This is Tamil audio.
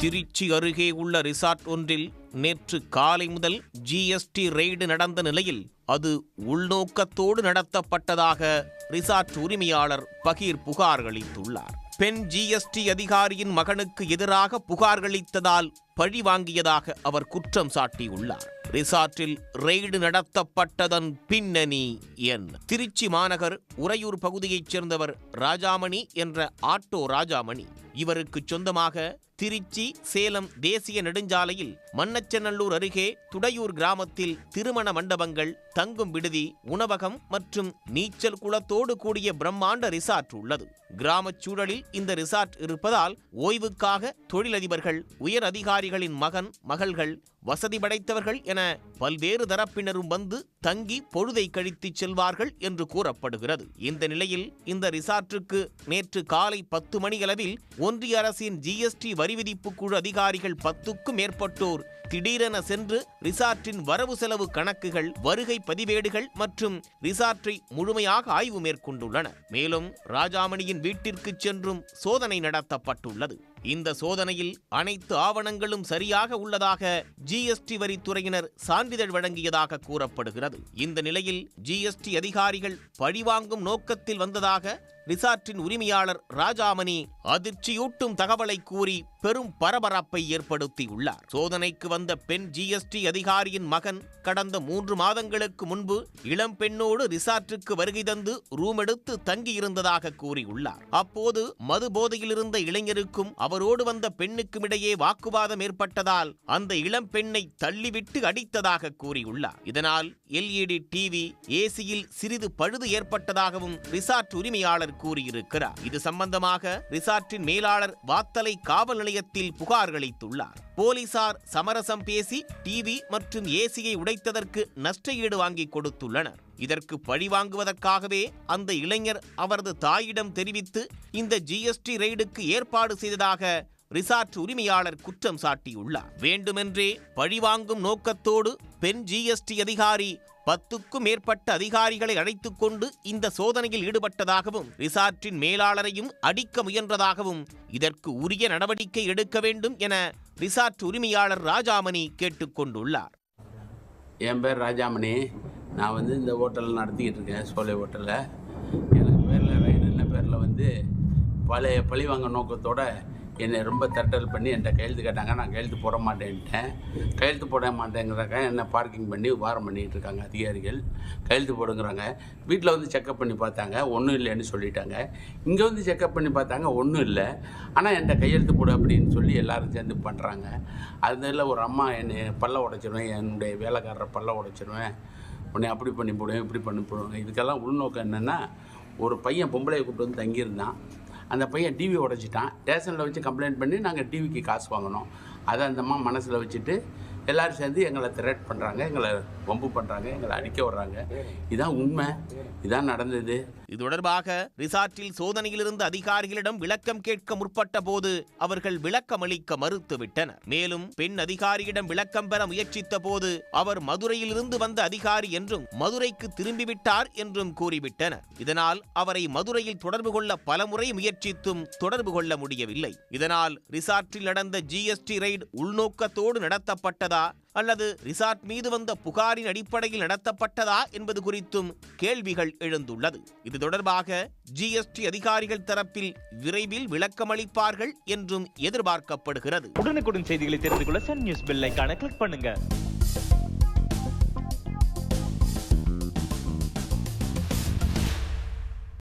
திருச்சி அருகே உள்ள ரிசார்ட் ஒன்றில் நேற்று காலை முதல் ஜிஎஸ்டி ரெய்டு நடந்த நிலையில் அது உள்நோக்கத்தோடு நடத்தப்பட்டதாக ரிசார்ட் உரிமையாளர் பகீர் புகார் அளித்துள்ளார். பெண் ஜிஎஸ்டி அதிகாரியின் மகனுக்கு எதிராக புகார் அளித்ததால் பழி வாங்கியதாக அவர் குற்றம் சாட்டியுள்ளார். ரிசார்ட்டில் ரெய்டு நடத்தப்பட்டதன் பின்னணி என்ன திருச்சி மாநகர் உறையூர் பகுதியைச் சேர்ந்தவர் ராஜாமணி என்ற ஆட்டோ ராஜாமணி. இவருக்கு சொந்தமாக திருச்சி சேலம் தேசிய நெடுஞ்சாலையில் மன்னச்சநல்லூர் அருகே துடையூர் கிராமத்தில் திருமண மண்டபங்கள் தங்கும் விடுதி உணவகம் மற்றும் நீச்சல் குளத்தோடு கூடிய பிரம்மாண்ட ரிசார்ட் உள்ளது. கிராமச் சூழலில் இந்த ரிசார்ட் இருப்பதால் ஓய்வுக்காக தொழிலதிபர்கள் உயர் அதிகாரி அதிகாரிகளின் மகன் மகள்கள் வசதி படைத்தவர்கள் என பல்வேறு தரப்பினரும் வந்து தங்கி பொழுதை கழித்து செல்வார்கள் என்று கூறப்படுகிறது. இந்த நிலையில் இந்த ரிசார்ட்டுக்கு நேற்று காலை பத்து மணியளவில் ஒன்றிய அரசின் ஜிஎஸ்டி வரி விதிப்பு குழு அதிகாரிகள் பத்துக்கும் மேற்பட்டோர் திடீரென சென்று ரிசார்ட்டின் வரவு செலவு கணக்குகள் வருகை பதிவேடுகள் மற்றும் ரிசார்ட்டை முழுமையாக ஆய்வு மேற்கொண்டுள்ளனர். மேலும் ராஜாமணியின் வீட்டிற்கு சென்றும் சோதனை நடத்தப்பட்டுள்ளது. இந்த சோதனையில் அனைத்து ஆவணங்களும் சரியாக உள்ளதாக ஜிஎஸ்டி வரித்துறையினர் சான்றிதழ் வழங்கியதாக கூறப்படுகிறது. இந்த நிலையில் ஜிஎஸ்டி அதிகாரிகள் பழிவாங்கும் நோக்கத்தில் வந்ததாக ரிசார்ட்டின் உரிமையாளர் ராஜாமணி அதிர்ச்சியூட்டும் தகவலை கூறி பெரும் பரபரப்பை ஏற்படுத்தியுள்ளார். சோதனைக்கு வந்த பெண் ஜிஎஸ்டி அதிகாரியின் மகன் கடந்த மூன்று மாதங்களுக்கு முன்பு இளம் பெண்ணோடு ரிசார்ட்டுக்கு வருகை தந்து ரூம் எடுத்து தங்கியிருந்ததாக கூறியுள்ளார். அப்போது மது போதையில் இருந்த இளைஞருக்கும் அவரோடு வந்த பெண்ணுக்கும் இடையே வாக்குவாதம் ஏற்பட்டதால் அந்த இளம் பெண்ணை தள்ளிவிட்டு அடித்ததாக கூறியுள்ளார். இதனால் எல்இடி டிவி ஏசியில் சிறிது பழுது ஏற்பட்டதாகவும் ரிசார்ட் உரிமையாளர் கூறியிருக்கிறார். இது சம்பந்தமாக ரிசார்ட்டின் மேலாளர் வாத்தலை காவல் நிலையத்தில் புகார் அளித்துள்ளார். போலீசார் சமரசம் பேசி டிவி மற்றும் ஏசியை உடைத்ததற்கு நஷ்டஈடு வாங்கி கொடுத்துள்ளனர். இதற்கு பழி வாங்குவதற்காகவே அந்த இளைஞர் அவரது தாயிடம் தெரிவித்து இந்த ஜிஎஸ்டி ரெய்டுக்கு ஏற்பாடு செய்ததாக ரிசார்ட் உரிமையாளர் குற்றம் சாட்டியுள்ளார். வேண்டுமென்றே பழிவாங்கும் நோக்கத்தோடு பெண் ஜிஎஸ்டி அதிகாரி. பத்துக்கும் மேற்பட்ட அதிகாரிகளை அழைத்துக் கொண்டு இந்த சோதனையில் ஈடுபட்டதாகவும் ரிசார்ட்டின் மேலாளரையும் அடிக்க முயன்றதாகவும் இதற்கு உரிய நடவடிக்கை எடுக்க வேண்டும் என ரிசார்ட் உரிமையாளர் ராஜாமணி கேட்டுக்கொண்டுள்ளார் என் பேர் ராஜாமணி. நான் வந்து இந்த ஹோட்டலில் நடத்திக்கிட்டு இருக்கேன் சோலை ஹோட்டலில். எனக்கு பேரில் ரைடுன்ன பேரில் வந்து பழைய பழிவாங்க நோக்கத்தோடு என்னை ரொம்ப தட்டல் பண்ணி என்கிட்ட கையெழுத்து கேட்டாங்க. நான் கையெழுத்து போட மாட்டேன்ட்டேன். கையெழுத்து போட மாட்டேங்கிறாங்க என்ன பார்க்கிங் பண்ணி வாரம் பண்ணிகிட்டு இருக்காங்க அதிகாரிகள். கையெழுத்து போடுங்கிறாங்க. வீட்டில் வந்து செக்கப் பண்ணி பார்த்தாங்க. ஒன்றும் இல்லைன்னு சொல்லிட்டாங்க. இங்கே வந்து செக்கப் பண்ணி பார்த்தாங்க. ஒன்றும் இல்லை. ஆனால் என்கிட்ட கையெழுத்து போடு அப்படின்னு சொல்லி எல்லோரும் சேர்ந்து பண்ணுறாங்க அதில் ஒரு அம்மா என்னை பல்ல உடைச்சிருவேன். என்னுடைய வேலைக்காரரை பல்ல உடைச்சிருவேன். உன்னை அப்படி பண்ணி போடுவேன் இப்படி பண்ணி போடுவேன். இதுக்கெல்லாம் உள்நோக்கம் என்னென்னா ஒரு பையன் பொம்பளையை கூப்பிட்டு வந்து தங்கியிருந்தான். அந்த பையன் டிவி உடைச்சிட்டான் ஸ்டேஷனில் வச்சு கம்ப்ளைண்ட் பண்ணி நாங்கள் டிவிக்கு காசு வாங்கினோம். அதை அந்தம்மா மனசில் வச்சுட்டு எல்லாரும் சேர்ந்து எங்களை த்ரெட் பண்ணுறாங்க எங்களை வம்பு பண்ணுறாங்க எங்களை அடிக்க விடுறாங்க இதான் உண்மை. இதான் நடந்தது. இது தொடர்பாக ரிசார்ட்டில் சோதனையில் இருந்த அதிகாரிகளிடம் விளக்கம் கேட்க முற்பட்ட போது அவர்கள் விளக்கம் அளிக்க மறுத்துவிட்டனர். மேலும் பெண் அதிகாரியிடம் விளக்கம் பெற முயற்சித்த போது அவர் மதுரையிலிருந்து வந்த அதிகாரி என்றும் மதுரைக்கு திரும்பிவிட்டார் என்றும் கூறிவிட்டனர். இதனால் அவரை மதுரையில் தொடர்பு கொள்ள பலமுறை முயற்சித்தும் தொடர்பு கொள்ள முடியவில்லை. இதனால் ரிசார்ட்டில் நடந்த ஜிஎஸ்டி ரெய்டு உள்நோக்கத்தோடு நடத்தப்பட்டதா. அல்லது ரிசார்ட் மீது வந்த புகாரின் அடிப்படையில் நடத்தப்பட்டதா என்பது குறித்தும் கேள்விகள் எழுந்துள்ளது. இது தொடர்பாக ஜிஎஸ்டி அதிகாரிகள் தரப்பில் விரைவில் விளக்கமளிப்பார்கள் என்றும் எதிர்பார்க்கப்படுகிறது. உடனுக்குடன் செய்திகளை தெரிந்து கொள்ள சன் நியூஸ் பெல்லைக்கான கிளிக் பண்ணுங்க.